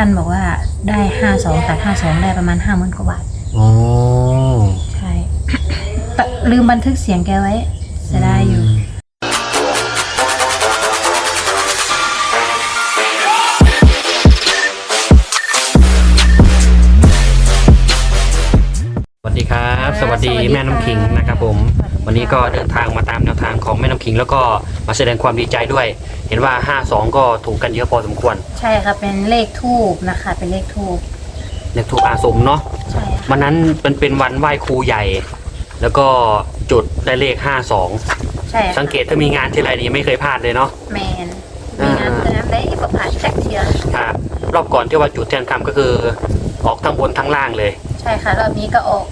ท่านบอกว่าได้ห้าสองตัดห้าสองได้ประมาณห้าหมื่นกว่าบาทอ๋อใช่แต่ลืมบันทึกเสียงแกไว้เสียดายอยู่ สวัสดีครับ สวัสดีสวัสดีแม่น้ำขิงค่ะนะครับผมสวัสดีค่ะวันนี้ก็เดินทางมาตามแนวทางของแม่น้ำขิง แล้วก็มาแสดงความดีใจด้วย เห็นว่า52ก็ถูกกันเยอะพอสมควร ใช่ค่ะเป็นเลขทูบนะคะ เป็นเลขทูบเลขถูกอาสมเนาะใช่ค่ะวันนั้นเป็นเป็นวันไหว้ครูใหญ่ แล้วก็จุดได้เลข52ใช่ค่ะสังเกตถ้ามีงานที่ไรนี่ไม่เคยพลาดเลยเนาะ แมนมีงานแต่นั้นได้ประผ่านแจ็คเทียครับรอบก่อนที่ว่าจุดแทนคำก็คือ ออกทั้งบนทั้งล่างเลย ใช่ค่ะรอบนี้ก็ออก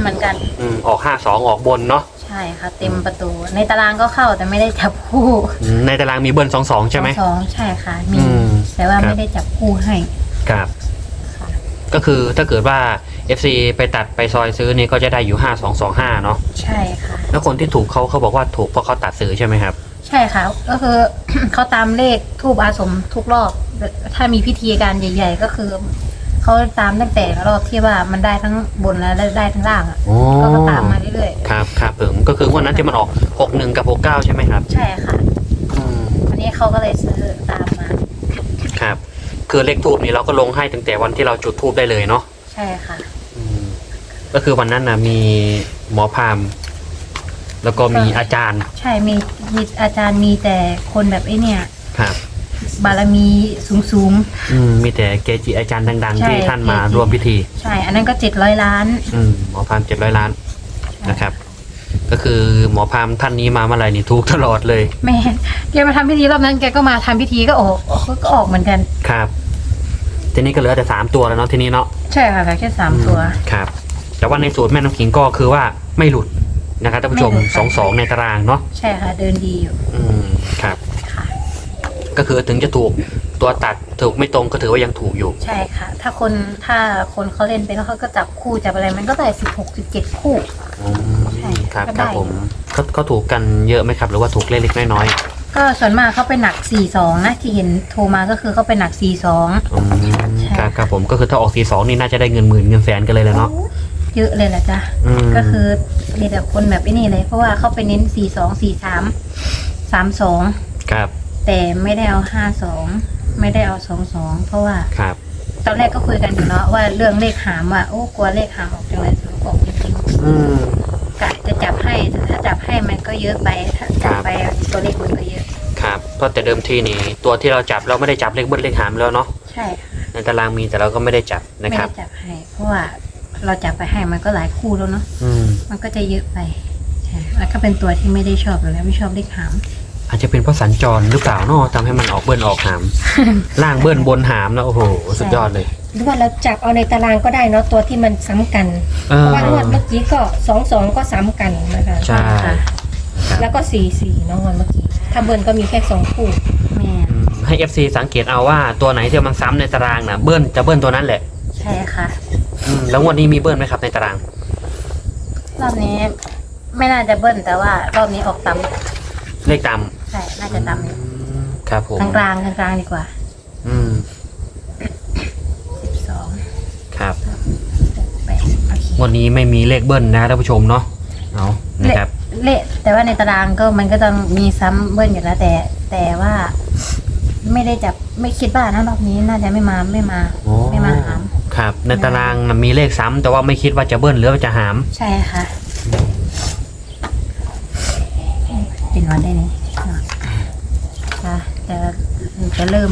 เหมือนกัน อืมออก52ออกบนเนาะใช่ค่ะ เต็มประตู ในตารางก็เข้าแต่ไม่ได้จับคู่อืมในตารางมีเบิ้ล22ใช่ไหม สองใช่ค่ะ มี อืมแต่ว่าครับ ไม่ได้จับคู่ให้ครับ ค่ะ ก็คือถ้าเกิดว่า FC ไปตัดไปซอยซื้อนี่ก็จะได้อยู่ 5225 เนาะใช่ค่ะ แล้วคนที่ถูกเขาเขาบอกว่าถูกเพราะเขาตัดซื้อใช่ไหมครับ ใช่ค่ะ ก็คือ เขาตามเลขทูบอาสมทุกรอบ ถ้ามีพิธีการใหญ่ ๆ ก็คือ เขาตามตั้งแต่รอบที่ว่ามันได้ทั้งบนและได้ทั้งล่างอะโอ้ก็ก็ตามมาเรื่อยครับครับผมก็คือวันนั้นที่มันออก61กับ69ใช่ไหมครับๆใช่ค่ะอืมวันนี้เขาก็เลยซื้อตามมาครับ คือเลขทูบนี่เราก็ลงให้ตั้งแต่วันที่เราจุดทูบได้เลยเนาะใช่ค่ะอืมก็คือวันนั้นนะมีหมอพราหมณ์แล้วก็มีอาจารย์ใช่มีมีอาจารย์มีแต่คนแบบไอ้เนี่ย ครับ บารมีสูงอืมมีแต่เกจิอาจารย์ดังใช่ๆที่ท่านมาเกจิร่วมพิธี ๆใช่ อันนั้นก็เจ็ดร้อยล้าน อืมหมอพราหมณ์เจ็ดร้อยล้านนะครับ ก็คือหมอพราหมณ์ท่านนี้มาเมื่อไหร่นี่ถูกตลอดเลยแม่นแกมาทำพิธีรอบนั้นแกก็มาทำพิธีก็ออกก็ออกเหมือนกัน ครับ ทีนี้ก็เหลือแต่สามตัวแล้วเนาะทีนี้เนาะใช่ค่ะแค่สามตัว อืมครับ แต่ว่าในสูตรแม่น้ำขิงก็คือว่าไม่หลุดนะครับท่านผู้ชมไม่หลุดสองสองในตารางเนาะใช่ค่ะ เดินดีอยู่อืมครับค่ะ ก็คือถึงจะถูกตัวตัดถูกไม่ตรงก็ถือว่ายังถูกอยู่ ใช่ค่ะ ถ้าคนถ้าคนเขาเล่นไปแล้วเขาก็จับคู่จับอะไรมันก็ได้สิบหกสิบเจ็ดคู่อืมใช่ครับก็คได้ รับผมเขาเขาถูกกันเยอะไหมครับ หรือว่าถูกเล็กๆน้อยก็ส่วนมากเขาไปหนักสี่สองนะที่เห็นโทรมาก็คือเขาไปหนักสี่สอง ๆอืมใช่ ครับครับผมก็คือถ้าออกสีสองนี่น่าจะได้เงินหมื่นเงินแสนกันเลยแหละเนาะเยอะเลยแหละจ้ะอืมก็คือมีแต่คนแบบไอ้นี่เลย เพราะว่าเขาไปเน้นสี่สองสี่สามสามสองครับ แต่ไม่ได้เอาห้าสองไม่ได้เอาสองสองเพราะว่า ครับ ตอนแรกก็คุยกันอยู่เนาะว่าเรื่องเลขหามว่าโอ้กลัวเลขหามออกจังเลยสรุปออกจริงอืม ๆกะจะจับให้แต่ถ้าจับให้มันก็เยอะไปถ้าจับไปตัวเลขมันก็เยอะ ครับ เพราะแต่เดิมทีนี่ ตัวที่เราจับเราไม่ได้จับเลขเบิ้ลเลขหามแล้วเนาะ ใช่ค่ะในตารางมีแต่เราก็ไม่ได้จับไม่นะคได้รับจับให้ เพราะว่าเราจับไปให้มันก็หลายคู่แล้วเนาะอืม มันก็จะเยอะไปใช่แล้วก็เป็นตัวที่ไม่ได้ชอบอยู่แล้วไม่ชอบเลขหาม อาจจะเป็นเพราะสัญจรหรือเปล่าเนาะทำให้มันออกเบิ้ลออกหาม ล่างเบิ้ลบนหามแล้วโอ้โหสุดยอดเลย หรือว่าเราจับเอาในตารางก็ได้เนาะตัวที่มันซ้ำกัน เอเพอราะว่างวดเมื่อกี้ก็สองสองก็ซ้ำกันนะคะใช่ค่ะครับแล้วก็สี่สี่เนาะงวดเมื่อกี้ถ้าเบิร์นก็มีแค่สองคู่แม่อืมให้ FC สังเกตเอาว่าตัวไหนที่มันซ้ำในตารางนะเบิ้ลจะเบิ้ลตัวนั้นแหละใช่ค่ะ อืมแล้วงวดนี้มีเบิ้ลไหมครับในตาราง รอบนี้ไม่น่าจะเบิ้ลแต่ว่ารอบนี้ออกต่ เลขตามำใช่ น่าจะต่ำอยู่ครับผมกลางกลางๆกลางๆดีกว่าอืมสิบสองครับแปดโอเคงวดนี้ไม่มีเลขเบิ้ลนะท่านผู้ชมเนาะเอานะครับ เละแต่ว่าในตารางก็มันก็ต้องมีซ้ำเบิ้ลอยู่แล้วแต่ แต่ว่า ไม่ได้จับไม่คิดว่านะรอบนี้น่าจะไม่มาไม่มา โอ้ ไม่มาหาม ครับ ในตารางน่ะมีเลขซ้ำแต่ว่าไม่คิดว่าจะเบิ้ลหรือว่าจะหาม ใช่ค่ะ เป็นวันได้นี่ค่ะจะจะเริ่ม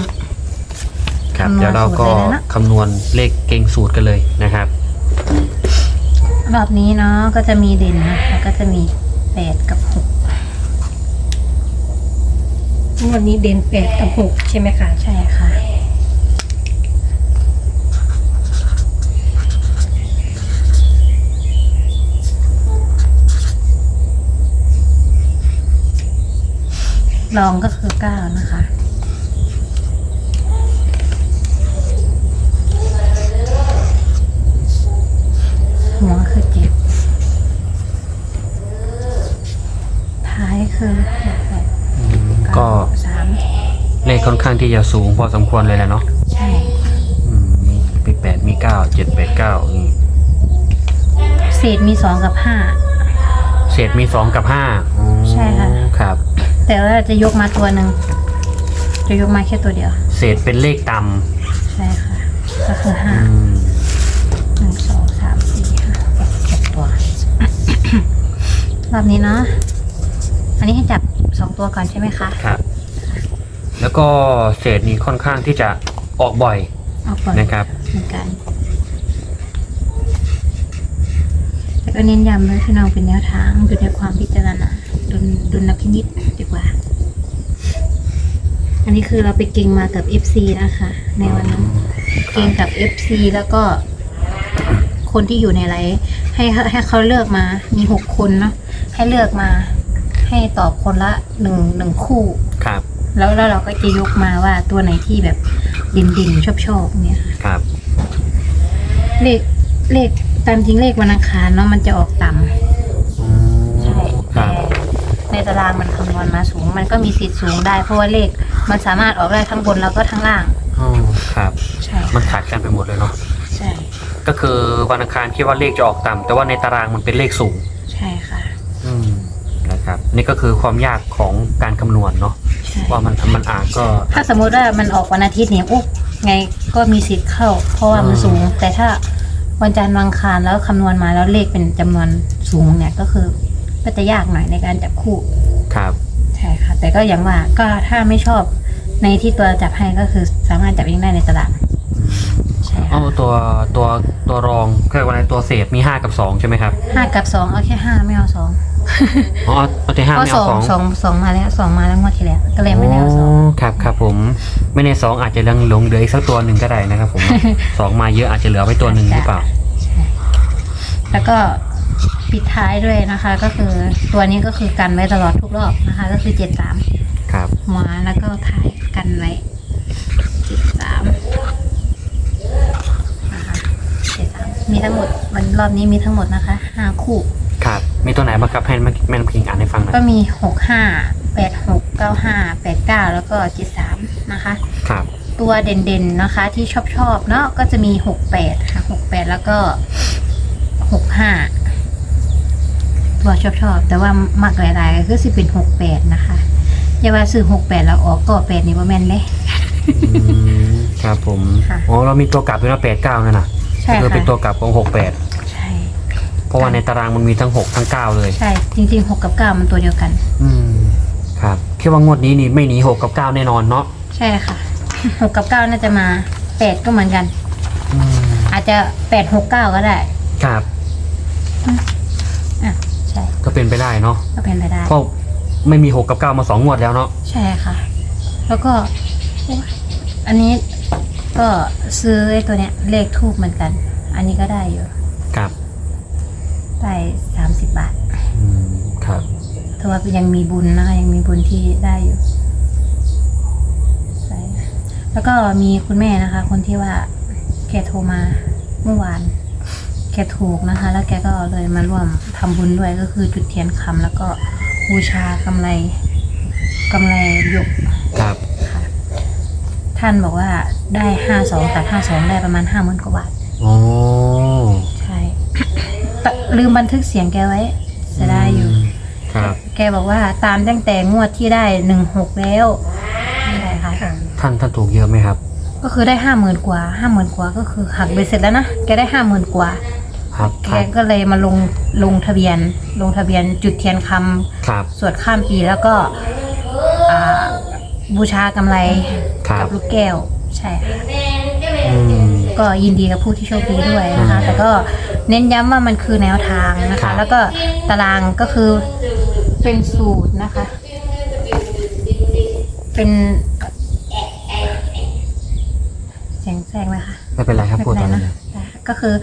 ครับคำนวณเดี๋ยวเราก็สูตรเลยนะคำนวณเลขเก่งสูตรกันเลยนะครับ รอบนี้เนาะก็จะมีเด่นนะคะก็จะมีแปดกับหกงวดนี้เด่นแปดกับหกใช่ไหมคะ ใช่ค่ะ ลองก็คือเก้านะคะ หัวคือเจ็ดท้ายคือหกแปดก็ สามเลขค่อนข้างที่จะสูงพอสมควรเลยแหละเนาะใช่อืมเก้าเจ็ดแปดเก้านี่เศษมีสองกับห้า เศษมีสองกับห้าอ๋อใช่ค่ะ ครับ แต่ว่าจะยกมาตัวหนึ่งจะยกมาแค่ตัวเดียว เศษเป็นเลขต่ใช่ค่ะ ก็คือำห้าอืมหนึ่งสองสามสี่ห้าหกเจ็ดตัว รอบนี้เนาะอันนี้ให้จับสองตัวก่อนใช่ไหมคะครับ แล้วก็เศษนี้ค่อนข้างที่จะออกบ่อยเอาก่อน นะครับ เหมือนกัน แต่ก็เน้นย้ำเลยที่น้องเป็นแนวทางดูในความพิจารณา ดุลดุลพินิจดีกว่า อันนี้คือเราไปเก่งมากับ FC นะคะ ในวันนั้นเก่งกับ FC แล้วก็ คนที่อยู่ในไลฟ์ให้ให้เขาเลือกมา มีหกคนเนาะให้เลือกมา ให้ตอบคนละหนึ่งหนึ่งคู่ ครับ แล้วแล้วเราก็จะยกมาว่าตัวไหนที่แบบดินดินชอบชอบๆเนี่ยค่ะครับ เลขเลขตามจริงเลขวันอังคารเนาะมันจะออกต่ำ ตารางมันคำนวณมาสูง มันก็มีสิทธิ์สูงได้เพราะว่าเลข มันสามารถออกได้ทั้งบนแล้วก็ทั้งล่างอ๋อครับ ใช่มันขาดกันไปหมดเลยเนาะใช่ก็คือวันอังคารคิดว่าเลขจะออกต่ำแต่ว่าในตารางมันเป็นเลขสูง ใช่ค่ะอืมนะครับ นี่ก็คือความยากของการคำนวณเนาะใช่ว่ามันมันอาจก็ ถ้าสมมติว่ามันออกวันอาทิตย์เนี่ยอุ๊บไงก็มีสิทธิ์เข้า เพราะว่ามันอืมสูง แต่ถ้าวันจันทร์วันอังคารแล้วคำนวณมาแล้วเลขเป็นจำนวนสูงเนี่ยก็คือ ก็จะยากหน่อยในการจับคู่ ครับ ใช่ค่ะ แต่ก็อย่างว่าก็ถ้าไม่ชอบในที่ตัวจับให้ก็คือสามารถจับเองได้ในตลาดใช่เอาค่ะตัวตัวตัวรองเรียกว่าอะไรตัวเศษมีห้ากับสองใช่ไหมครับห้ากับสองเอาแค่ห้าไม่เอาสองอ๋อเอาเอาที่ห้าเพราะไม่สเอาองสองสองสองมาแล้วสองมาแล้วงวดที่แล้วก็เลยไม่ได้เอาสองครับครับผม ไม่ในสองอาจจะยังหลงเหลืออีกสักตัวหนึ่งก็ได้นะครับผม สองมาเยอะอาจจะเหลือไว้ตัวหนึ่งหรือเปล่า ใช่แล้วก็ ปิดท้ายด้วยนะคะ ก็คือตัวนี้ก็คือกันไว้ตลอดทุกรอบนะคะ ก็คือเจ็ดสามครับมาแล้วก็ถ่ายกันไว้เจ็ดสามนะคะเจ็ดสามมีทั้งหมดวันรอบนี้มีทั้งหมดนะคะห้าคู่ครับ มีตัวไหนบ้างครับให้แม่แม่น้ำพิงอ่านให้ฟังหน่อย ก็มีหกห้าแปดหกเก้าห้าแปดเก้าแล้วก็เจ็ดสามนะคะ ครับ ตัวเด่นๆนะคะ ที่ชอบชอบๆเนาะก็จะมีหกแปดค่ะหกแปดแล้วก็หกห้า ตัวชอบชอบๆแต่ว่ามักหลายๆก็คือสิเป็นหกแปดนะคะอย่าว่าซื้อหกแปดแล้วออกก็แปดนี่ว่าแม่นเลย อืมครับผมค่ะโอ้เรามีตัวกลับด้วยนะแปดเก้านั่นน่ะใช่ก็คือเป็นค่ะตัวกลับของหกแปดใช่ เพราะว่าในตารางมันมีทั้งหกทั้งเก้าเลย ใช่ จริงๆหกกับเก้ามันตัวเดียวกัน อืมครับคิดว่างวดนี้นี่ไม่หนีหกกับเก้าแน่นอนเนาะใช่ค่ะหกกับเก้าน่าจะมาแปดก็เหมือนกัน อืมอาจจะแปดหกเก้าก็ได้ ครับอะ ใช่ก็เป็นไปได้เนาะก็เป็นไปได้ เพราะไม่มีหกกับเก้ามาสองงวดแล้วเนาะใช่ค่ะ แล้วก็โอ๊ยอันนี้ก็ซื้อไอ้ตัวเนี้ยเลขทูบเหมือนกัน อันนี้ก็ได้อยู่ครับได้สามสิบบาทอืมครับถือว่ายังมีบุญนะคะยังมีบุญที่ได้อยู่ใช่แล้วก็มีคุณแม่นะคะ คนที่ว่าแกโทรมาเมื่อวาน แกถูกนะคะ แล้วแกก็เลยมาร่วมทำบุญด้วยก็คือจุดเทียนคำแล้วก็บูชากำไรกำไรหยกครับค่ะท่านบอกว่าได้ห้าสองตัดห้าสองได้ประมาณห้าหมื่นกว่าบาทโอ้ใช่แต่ลืมบันทึกเสียงแกไว้จะได้อยู่ ครับ แกบอกว่าตามตั้งแต่งวดที่ได้หนึ่งหกแล้วใช่ค่ะท่านท่านถูกเยอะไหมครับก็คือได้ห้าหมื่นกว่าห้าหมื่นกว่าก็คือหักไปเสร็จแล้วนะ แกได้ห้าหมื่นกว่า ครับแกครับก็เลยมาลงลงทะเบียน ลงทะเบียนจุดเทียนคำครับสวดข้ามปีแล้วก็อ่าบูชากำไรครักับลูกแก้วใช่ค่ะอืม ก็ยินดีกับผู้ที่โชคดีด้วยนะคะอืมแต่ก็เน้นย้ำว่ามันคือแนวทางนะครัคะ บ แล้วก็ตารางก็คือเป็นสูตรนะคะ เป็นเสียงแทรกไหมคะ ไม่เป็นไรครับไม่พูดเป็นต่อไรเลยนะได้ก็คือ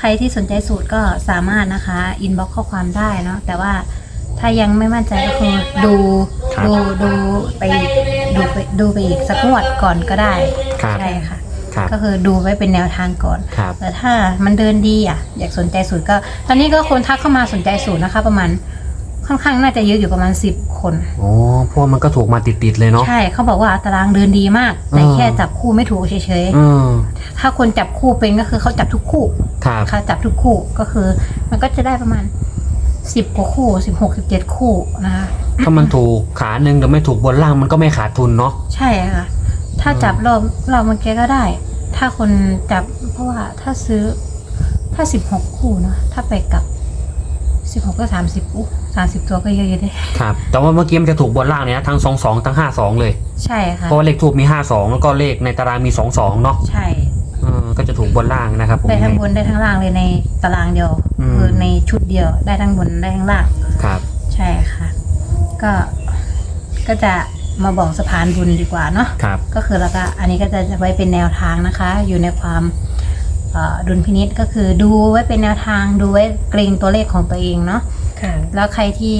ใครที่สนใจสูตรก็สามารถนะคะอินบ็อกข้อความได้เนาะแต่ว่าถ้ายังไม่มั่นใจก็คือดูครับ ดูดูไปดูไปดูไปอีกสักงวดก่อนก็ได้ครับ ใช่ค่ะ ครับ ก็คือดูไว้เป็นแนวทางก่อน ครับ แต่ถ้ามันเดินดีอะ อยากสนใจสูตรก็ ตอนนี้ก็คนทักเข้ามาสนใจสูตรนะคะ ประมาณ ค่อนข้างน่าจะเยอะอยู่ประมาณสิบคนโอ้เพราะว่ามันก็ถูกมาติดๆเลยเนาะ ใช่เขาบอกว่าตารางเดินดีมาก แต่อ่าแค่จับคู่ไม่ถูกเฉยอืม ๆถ้าคนจับคู่เป็นก็คือเขาจับทุกคู่ครับค่ะจับทุกคู่ก็คือ มันก็จะได้ประมาณสิบกว่าคู่สิบหกสิบเจ็ดคู่นะคะ ถ้ามันถูกขาหนึ่งแต่ไม่ถูกบนล่างมันก็ไม่ขาดทุนเนาะ ใช่ค่ะ ถ้าจับรอบรอบเมื่อกี้ก็ได้ ถ้าคนจับเพราะว่าถ้าซื้อถ้าสิบหกคู่เนาะถ้าไปกลับ สิบหกก็สามสิบอู้สามสิบตัวก็เยอะอยู่เด้ครับ แต่ว่าเมื่อกี้มันจะถูกบนล่างเนี่ยนะทั้งสองสองทั้งห้าสองเลย ใช่ค่ะ เพราะว่าเลขทูบมีห้าสองแล้วก็เลขในตารางมีสองสองเนาะใช่ เออก็จะถูกบนล่างนะครับผม ได้ทั้งบนได้ทั้งล่างเลยในตารางเดียวอืม คือในชุดเดียวได้ทั้งบนได้ทั้งล่าง ครับ ใช่ค่ะ ก็ก็จะมาบอกสะพานบุญดีกว่าเนาะ ครับ ก็คือแล้วก็อันนี้ก็จะไว้เป็นแนวทางนะคะ อยู่ในความเอ่อ ดุลพินิษก็คือดูไว้เป็นแนวทางดูไว้เกรงตัวเลขของตัวเองเนาะค่ะ แล้วใครที่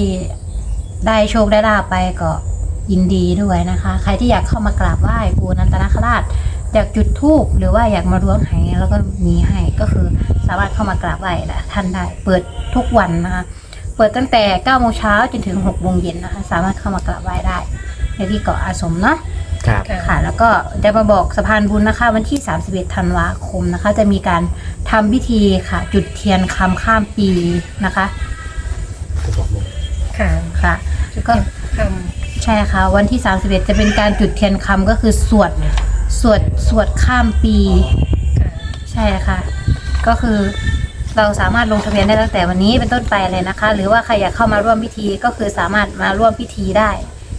ได้โชคได้ลาบไปก็ยินดีด้วยนะคะ ใครที่อยากเข้ามากราบไหว้ปูนันตนาคราชอยากจุดธูปหรือว่าอยากมาล้วงไหแล้วก็มีให้ก็คือสามารถเข้ามากราบไหว้ได้ท่านได้เปิดทุกวันนะคะเปิดตั้งแต่9โมงเช้าจนถึง6โมงเย็นนะคะ สามารถเข้ามากราบไหว้ได้ในที่เกาะอาสมเนาะ ครับค่ะค่ะ แล้วก็จะมาบอกสะพานบุญนะคะ วันที่ 31 ธันวาคมนะคะ จะมีการทำพิธีค่ะ จุดเทียนคำข้ามปีนะคะค่ะค่ะจุดก็เทียนคใช่ค่ะ วันที่ 31 จะเป็นการจุดเทียนคำก็คือสวดสวดสวดข้ามปีำค่ะใช่ค่ะ ก็คือเราสามารถลงทะเบียนได้ตั้งแต่วันนี้เป็นต้นไปเลยนะคะ หรือว่าใครอยากเข้ามาร่วมพิธีก็คือสามารถมาร่วมพิธีได้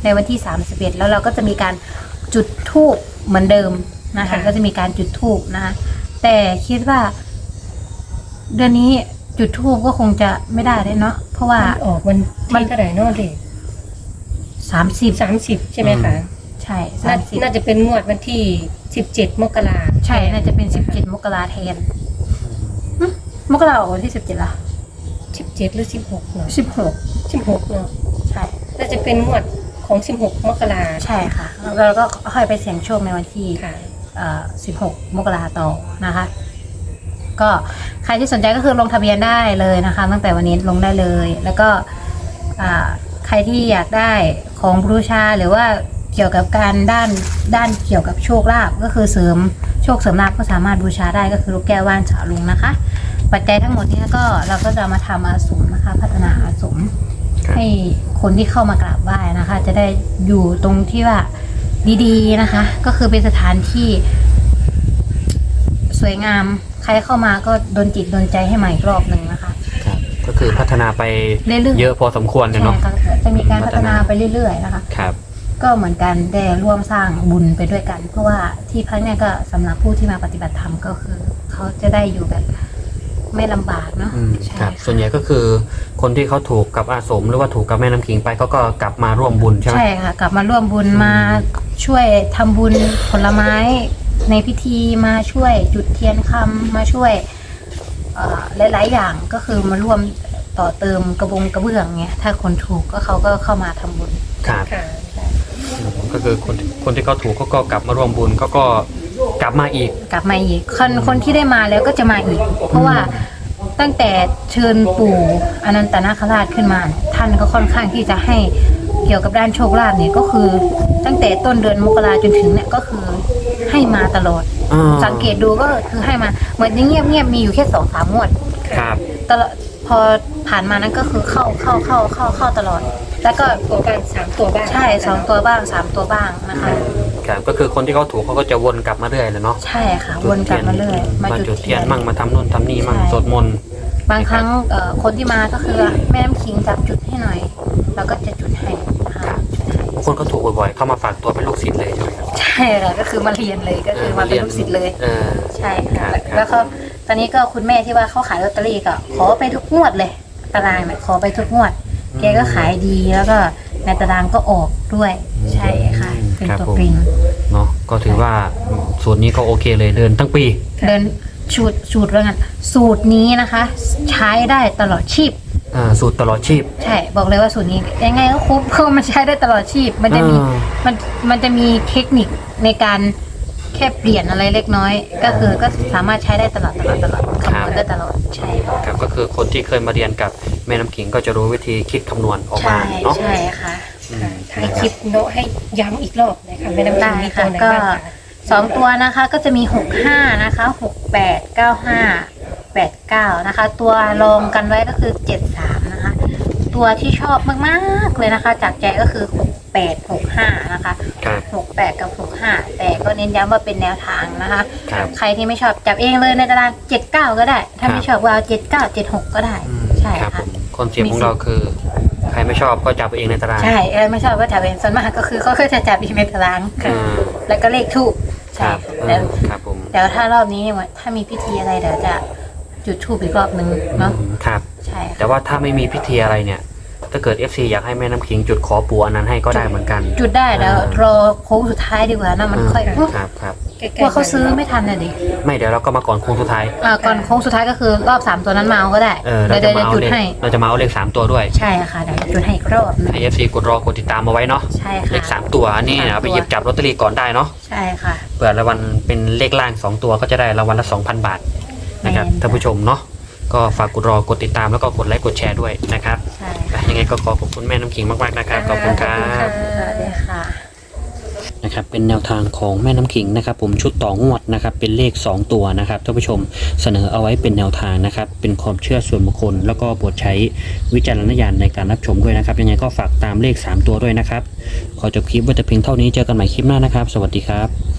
ในวันที่ 31 แล้วเราก็จะมีการ จุดธูปเหมือนเดิมนะคะ ค่ะ ก็จะมีการจุดธูปนะคะ แต่คิดว่า เดือนนี้จุดธูปก็คงจะไม่ได้เลยเนาะเพราะว่า มันออกวันมัน ที่เท่าไหร่เนอกเลย30สามสิบใช่ไหมคะใช่น่า30น่าจะเป็นงวดวันที่สิบเจ็ดมกราใช่น่าจะเป็น17มกราแทนหึมกราออกวันที่17ละสิบเจ็ดหรือสิบหกเนาะ16สิบหกเนาะใช่ น่าจะเป็นงวด ของสิบหกมกราใช่ค่ะแล้วเราก็ค่อยไปเสี่ยงโชคในวันที่ค่ะ เอ่อ16 มกราต่อนะคะ ก็ใครที่สนใจก็คือลงทะเบียนได้เลยนะคะ ตั้งแต่วันนี้ลงได้เลย แล้วก็อ่าใครที่อยากได้ของบูชาหรือว่าเกี่ยวกับการด้านด้านเกี่ยวกับโชคลาภก็คือเสริมโชคเสริมลาภก็สามารถบูชาได้ก็คือลูกแก้วว่านฉาลุงนะคะ ปัจจัยทั้งหมดเนี้ก็เราก็จะมาทำอาสมนะคะ พัฒนาอาสมครับ ให้คนที่เข้ามากราบไหว้นะคะ จะได้อยู่ตรงที่ว่าดีๆนะคะ ก็คือเป็นสถานที่ สวยงาม ใครเข้ามาก็โดนจิตโดนใจให้ใหม่อีกรอบหนึ่งนะคะ ครับ ก็คือพัฒนาไปเรื่อยๆ เยอะพอสมควรเลยใช่เนาะค่ะจะมีการพัฒนาไปเรื่อยๆนะคะ ครับ ก็เหมือนกันได้ร่วมสร้างบุญไปด้วยกัน เพราะว่าที่พักเนี่ยก็สำหรับผู้ที่มาปฏิบัติธรรมก็คือ เขาจะได้อยู่แบบ ไม่ลำบากเนาะอืมใช่ครับค่ะส่วนใหญ่ก็คือคนที่เขาถูกกับอาสมหรือว่าถูกกับแม่น้ำขิงไปเขาก็กลับมาร่วมบุญใช่ไหม ใช่ค่ะ กลับมาร่วมบุญมาช่วยทำบุญผลไม้ในพิธีมาช่วยจุดเทียนคำมาช่วยเอ่อหลาย ๆ อย่างก็คือมาร่วมต่อเติมกระบงกระเบื้องเงี้ยถ้าคนถูกก็เขาก็เข้ามาทำบุญ ครับค่ะอืมก็คือคนคนที่เขาถูกเขาก็กลับมาร่วมบุญเขาก็ กลับมาอีก กลับมาอีกคนคนที่ได้มาแล้วก็จะมาอีก เพราะว่าตั้งแต่เชิญปู่อนันตนาคราชขึ้นมา ท่านก็ค่อนข้างที่จะให้เกี่ยวกับด้านโชคลาภเนี่ยก็คือ ตั้งแต่ต้นเดือนมกราจนถึงเนี่ยก็คือให้มาตลอด อ่า สังเกตดูก็คือให้มาเหมือนเงียบเงียบๆมีอยู่แค่สองสามงวดครับ ตลอดพอผ่านมานั้นก็คือเข้าเข้าเข้าเข้าเข้าตลอด แล้วก็ตัวบ้างสามตัวบ้างใช่สองตัวบ้างสามตัวบ้างนะคะ ครับก็คือคนที่เขาถูกเขาก็จะวนกลับมาเรื่อยเลยเนาะใช่ค่ะ วนกลับมาเรื่อยมามาจุจุดดเทีเทียยนนมั่งมาทำนู่นทำนี่มั่งใช่สวดมนต์บางครั้งเอ่อคนที่มาก็คือแม่น้ำคิงจับจุดให้หน่อยเราก็จะจุดให้นะคะจุดให้บางคนเขาถูกบ่อยๆ เข้ามาฝากตัวเป็นลูกศิษย์เลยใช่ไหมครับใช่ค่ะก็คือมาเรียนเลยก็คือมาเป็นลูกศิษย์เลยเออใช่ค่ะครับแล้วก็ตอนนี้ก็คุณแม่ที่ว่าเขาขายลอตเตอรี่ก็ขอไปทุกงวดเลย ตารางเนี่ยขอไปทุกงวด แกก็ขายดีแล้วก็ในตารางก็ออกด้วยใช่ค่ะ เป็นตัวปริงเนาะก็ถือว่าสูตรนี้ก็โอเคเลยเดินทั้งปี เดินสูตรสูตรว่างั้นสูตรนี้นะคะ ใช้ได้ตลอดชีพ อ่า สูตรตลอดชีพ ใช่บอกเลยว่าสูตรนี้ยังไงก็คุ้มเพราะมันใช้ได้ตลอดชีพ มันจะมีอ่ามันมันจะมีเทคนิคในการ แค่เปลี่ยนอะไรเล็กน้อย ก็คือก็สามารถใช้ได้ตลอดตลอดตลอดคำนวณได้ตลอดใช่ค่ะครับก็คือคนที่เคยมาเรียนกับแม่น้ำขิงก็จะรู้วิธีคิดคำนวณออกมาใช่เนาะ ใช่ค่ะอืมถ่ายคลิปโน้ตให้ย้ำอีกรอบเลยค่ะแม่น้ำได้ขิงมีค่ะตัวไหนก็บ้างคะสองตัวนะคะก็จะมีหกห้านะคะหกแปดเก้าห้าแปดเก้านะคะ ตัวรองกันไว้ก็คือเจ็ดสามนะคะ ตัวที่ชอบมากๆเลยนะคะ จากใจก็คือหก แปดหกห้านะคะครับ หกแปดกับหกห้าแต่ก็เน้นย้ำว่าเป็นแนวทางนะคะ ครับ ใครที่ไม่ชอบจับเองเลยในตารางเจ็ดเก้าก็ได้ ถ้าครับไม่ชอบก็เอาเจ็ดเก้าเจ็ดหกก็ได้อืมใช่ครับผค่ะ มคอนเซ็ปต์ของเราคือ ใครไม่ชอบก็จับเอาเองในตารางใช่เออไม่ชอบก็จับเองส่วนมากก็คือเขาก็จะจับเองในตารางอ่าแล้วก็เลขทูบคใช่รับค่ะแล้วอืมครับผมเดี๋ยวถ้ารอบนี้ถ้ามีพิธีอะไรเดี๋ยวจะจุดทูบอีกรอบหนึ่งเนาะ อืมครับ ใช่ค่ะแต่ว่าถ้าไม่มีพิธีอะไรเนี่ย ถ้าเกิด FC อยากให้แม่น้ำขิงจุดขอปัวอันนั้นให้ก็ได้เหมือนกัน จุดได้เดี๋ยวรอโค้งสุดท้ายดีกว่านะมันค่อยาครับครับใกล้ๆกลัวเขาซื้อไม่ทันน่ะดิไม่เดี๋ยวเราก็มาก่อนโค้งสุดท้ายอ่าก่อนโค้งสุดท้ายก็คือรอบสามตัวนั้นมาเอาก็ได้เออเราเดี๋ยวจะเดี๋ยวมาเอาจุดเลขให้ เราจะมาเอาเลขสามตัวด้วยใช่ค่ะเดี๋ยวจุดให้อีกรอบหนึงให้ FC กดรอกดติดตามมาไว้เนาะใช่เลค่ะขสามตัวอันนี้สามตัว เอาไปหยิบจับลอตเตอรี่ก่อนได้เนาะใช่ค่ะ เผื่อรางวัลเป็นเลขล่างสองตัวก็จะได้รางวัลละ2,000บาทนะครับแม่น ท่านผู้ชมเนาะก็ฝากกดรอกดติดตามแล้วก็กดไลค์กดแชร์ด้วยนะครับใช่อะ ยังไงก็ขอขอบคุณแม่น้ำขิงมากๆนะครับขอบคุณครับสวัสดีค่ะ นะครับเป็นแนวทางของแม่น้ำขิงนะครับผมชุดต่องวดนะครับเป็นเลข 2 ตัวนะครับท่านผู้ชมเสนอเอาไว้เป็นแนวทางนะครับเป็นความเชื่อส่วนบุคคล แล้วก็โปรดใช้วิจารณญาณในการรับชมด้วยนะครับ ยังไงก็ฝากตามเลข 3 ตัวด้วยนะครับ ขอจบคลิปไว้แต่เพียงเท่านี้เจอกันใหม่คลิปหน้านะครับ สวัสดีครับ